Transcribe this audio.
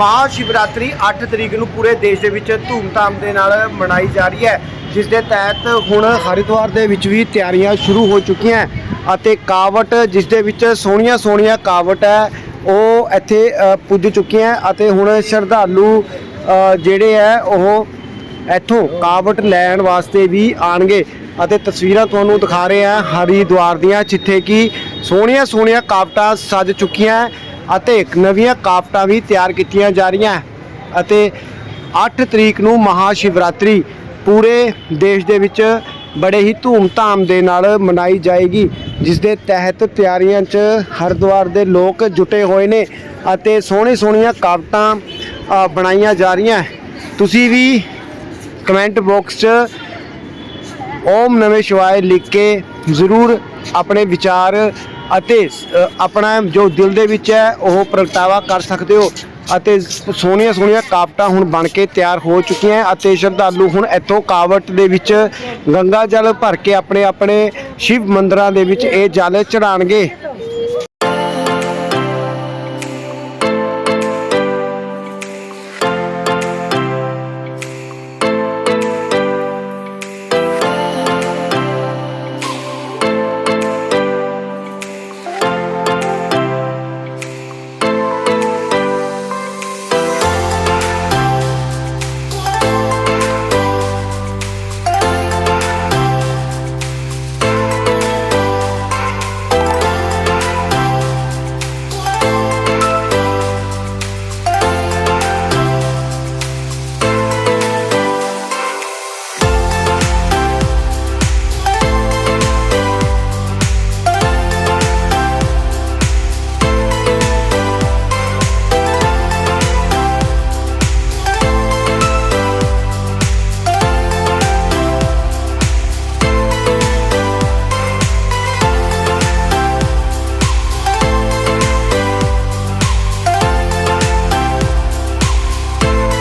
ਮਹਾ ਸ਼ਿਵਰਾਤਰੀ 8 ਤਰੀਕ ਨੂੰ ਪੂਰੇ ਦੇਸ਼ ਦੇ ਵਿੱਚ ਧੂਮਧਾਮ ਦੇ ਨਾਲ ਮਨਾਈ ਜਾ ਰਹੀ ਹੈ, ਜਿਸ ਦੇ ਤਹਿਤ ਹੁਣ ਹਰਿਦੁਆਰ ਦੇ ਵਿੱਚ ਵੀ ਤਿਆਰੀਆਂ ਸ਼ੁਰੂ ਹੋ ਚੁੱਕੀਆਂ ਅਤੇ ਕਾਵਟ, ਜਿਸ ਦੇ ਵਿੱਚ ਸੋਹਣੀਆਂ ਸੋਹਣੀਆਂ ਕਾਵਟ ਹੈ, ਉਹ ਇੱਥੇ ਪੁੱਜ ਚੁੱਕੀਆਂ ਅਤੇ ਹੁਣ ਸ਼ਰਧਾਲੂ ਜਿਹੜੇ ਹੈ, ਉਹ ਇੱਥੋਂ ਕਾਵਟ ਲੈਣ ਵਾਸਤੇ ਵੀ ਆਣਗੇ ਅਤੇ ਤਸਵੀਰਾਂ ਤੁਹਾਨੂੰ ਦਿਖਾ ਰਹੇ ਹਾਂ ਹਰਿਦੁਆਰ ਦੀਆਂ, ਜਿੱਥੇ ਕਿ ਸੋਹਣੀਆਂ ਸੋਹਣੀਆਂ ਕਾਵਟਾਂ ਸੱਜ ਚੁੱਕੀਆਂ ਅਤੇ ਨਵੀਆਂ ਕਾਵਟਾਂ ਵੀ ਤਿਆਰ ਕੀਤੀਆਂ ਜਾ ਰਹੀਆਂ ਅਤੇ 8 ਤਰੀਕ ਨੂੰ ਮਹਾ ਸ਼ਿਵਰਾਤਰੀ ਪੂਰੇ ਦੇਸ਼ ਦੇ ਵਿੱਚ ਬੜੇ ਹੀ ਧੂਮ-ਧਾਮ ਦੇ ਨਾਲ ਮਨਾਈ ਜਾਏਗੀ, ਜਿਸ ਦੇ ਤਹਿਤ ਤਿਆਰੀਆਂ 'ਚ ਹਰਿਦੁਆਰ ਦੇ ਲੋਕ ਜੁਟੇ ਹੋਏ ਨੇ ਅਤੇ ਸੋਹਣੀ ਸੋਹਣੀਆਂ ਕਾਵਟਾਂ ਬਣਾਈਆਂ ਜਾ ਰਹੀਆਂ ਤੁਸੀਂ ਵੀ ਕਮੈਂਟ ਬਾਕਸ 'ਚ ਓਮ ਨਵੇਂ ਸ਼ਿਵਾਏ ਲਿਖ ਕੇ ਜ਼ਰੂਰ ਆਪਣੇ ਵਿਚਾਰ ਅਤੇ ਆਪਣਾ ਜੋ ਦਿਲ ਦੇ ਵਿੱਚ ਹੈ, ਉਹ ਪ੍ਰਗਟਾਵਾ ਕਰ ਸਕਦੇ ਹੋ। ਅਤੇ ਸੋਹਣੀਆਂ ਸੋਹਣੀਆਂ ਕਾਵਟਾਂ ਹੁਣ ਬਣ ਕੇ ਤਿਆਰ ਹੋ ਚੁੱਕੀਆਂ ਅਤੇ ਸ਼ਰਧਾਲੂ ਹੁਣ ਇੱਥੋਂ ਕਾਵਟ ਦੇ ਵਿੱਚ ਗੰਗਾ ਜਲ ਭਰ ਕੇ ਆਪਣੇ ਆਪਣੇ ਸ਼ਿਵ ਮੰਦਰਾਂ ਦੇ ਵਿੱਚ ਇਹ ਜਲ ਚੜਾਣਗੇ